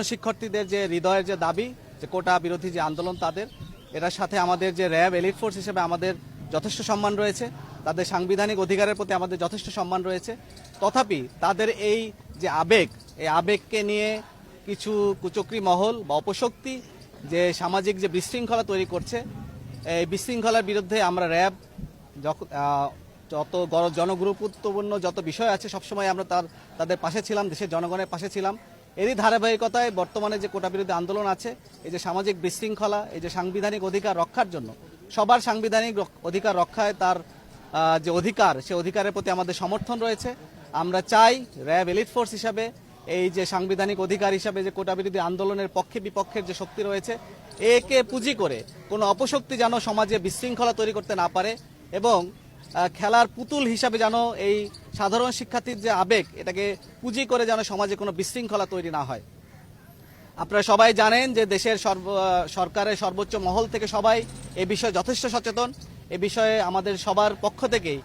শিক্ষার্থীদের যে হৃদয়ের যে দাবি, যে কোটা বিরোধী যে আন্দোলন তাদের, এটার সাথে আমাদের যে র্যাব এলিট ফোর্স হিসেবে আমাদের যথেষ্ট সম্মান রয়েছে, তাদের সাংবিধানিক অধিকারের প্রতি আমাদের যথেষ্ট সম্মান রয়েছে। তথাপি তাদের এই যে আবেগ, এই আবেগকে নিয়ে কিছু কুচক্রি মহল বা অপশক্তি যে সামাজিক যে বিশৃঙ্খলা তৈরি করছে, এই বিশৃঙ্খলার বিরুদ্ধে আমরা র্যাব যত গর- জনগুরুত্বপূর্ণ যত বিষয় আছে সবসময় আমরা তার, তাদের পাশে ছিলাম, দেশের জনগণের পাশে ছিলাম। এরই ধারাবাহিকতায় বর্তমানে যে কোটা বিরোধী আন্দোলন আছে, এই যে সামাজিক বিশৃঙ্খলা, এই যে সাংবিধানিক অধিকার রক্ষার জন্য, সবার সাংবিধানিক অধিকার রক্ষায় তার যে অধিকার, সে অধিকারের প্রতি আমাদের সমর্থন রয়েছে। আমরা চাই র্যাব এলিট ফোর্স হিসাবে এই যে সাংবিধানিক অধিকার হিসাবে যে কোটা বিরোধী আন্দোলনের পক্ষে বিপক্ষের যে শক্তি রয়েছে, একে পুঁজি করে কোনো অপশক্তি যেন সমাজে বিশৃঙ্খলা তৈরি করতে না পারে এবং খেলার পুতুল হিসাবে যেন এই সাধারণ শিক্ষার্থীর যে আবেগ, এটাকে পুঁজি করে যেন সমাজে কোনো বিশৃঙ্খলা তৈরি না হয়। আপনারা সবাই জানেন যে দেশের সর্ব সরকারের সর্বোচ্চ মহল থেকে সবাই এ বিষয়ে যথেষ্ট সচেতন। এ বিষয়ে আমাদের সবার পক্ষ থেকেই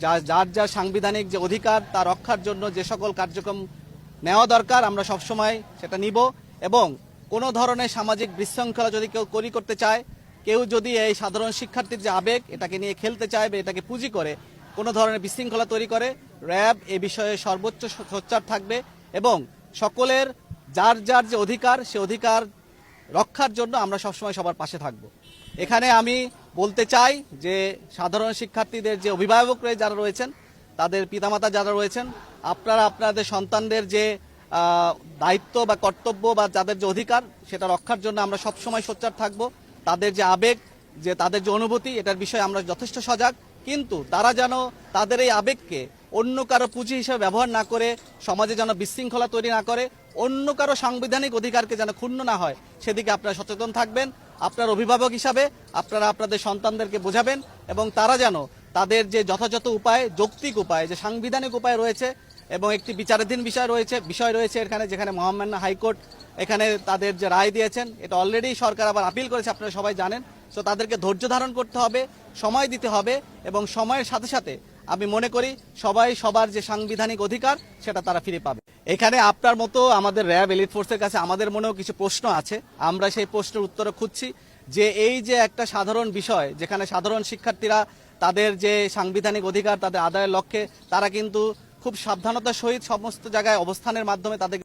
যা- যার যার সাংবিধানিক যে অধিকার, তা রক্ষার জন্য যে সকল কার্যক্রম নেওয়া দরকার, আমরা সবসময় সেটা নিব এবং কোনো ধরনের সামাজিক বিশৃঙ্খলা যদি কেউ করি করতে চায় কেউ যদি এই সাধারণ শিক্ষার্থীর যে আবেগ, এটাকে নিয়ে খেলতে চায় বা এটাকে পুঁজি করে, কোনো ধরনের বিশৃঙ্খলা তৈরি করে, র্যাব এ বিষয়ে সর্বোচ্চ সোচ্চার থাকবে এবং সকলের যার যার যে অধিকার, সে অধিকার রক্ষার জন্য আমরা সবসময় সবার পাশে থাকব। এখানে আমি বলতে চাই যে, সাধারণ শিক্ষার্থীদের যে অভিভাবক যারা রয়েছেন, তাদের পিতামাতা যারা রয়েছেন, আপনারা আপনাদের সন্তানদের যে দায়িত্ব বা কর্তব্য বা যাদের যে অধিকার, সেটা রক্ষার জন্য আমরা সবসময় সোচ্চার থাকব। তাদের যে আবেগ, যে তাদের যে অনুভূতি, এটার বিষয়ে আমরা যথেষ্ট সজাগ। কিন্তু তারা যেন তাদের এই আবেগকে অন্য কারও পুঁজি হিসেবে ব্যবহার না করে, সমাজে যেন বিশৃঙ্খলা তৈরি না করে, অন্য কারও সাংবিধানিক অধিকারকে যেন ক্ষুণ্ণ না হয়, সেদিকে আপনারা সচেতন থাকবেন। আপনার অভিভাবক হিসাবে আপনারা আপনাদের সন্তানদেরকে বোঝাবেন এবং তারা যেন তাদের যে যথাযথ উপায়, যৌক্তিক উপায়, যে সাংবিধানিক উপায় রয়েছে এবং একটি বিচারাধীন বিষয় রয়েছে বিষয় রয়েছে এখানে, যেখানে মহামান্য হাইকোর্ট এখানে তাদের যে রায় দিয়েছেন, এটা অলরেডি সরকার আবার আপিল করেছে, আপনারা সবাই জানেন। তো তাদেরকে ধৈর্য ধারণ করতে হবে, সময় দিতে হবে এবং সময়ের সাথে সাথে আমি মনে করি সবাই সবার যে সাংবিধানিক অধিকার, সেটা তারা ফিরে পাবে। এখানে আপনার মতো আমাদের র্যাব এলিট ফোর্সের কাছে আমাদের মনেও কিছু প্রশ্ন আছে। আমরা সেই প্রশ্নের উত্তর খুঁজছি যে এই যে একটা সাধারণ বিষয়, যেখানে সাধারণ শিক্ষার্থীরা তাদের যে সাংবিধানিক অধিকার, তাদের আদায়ের লক্ষ্যে, তারা কিন্তু খুব সাবধানতা সহিত সমস্ত জায়গায় অবস্থানের মাধ্যমে তাদের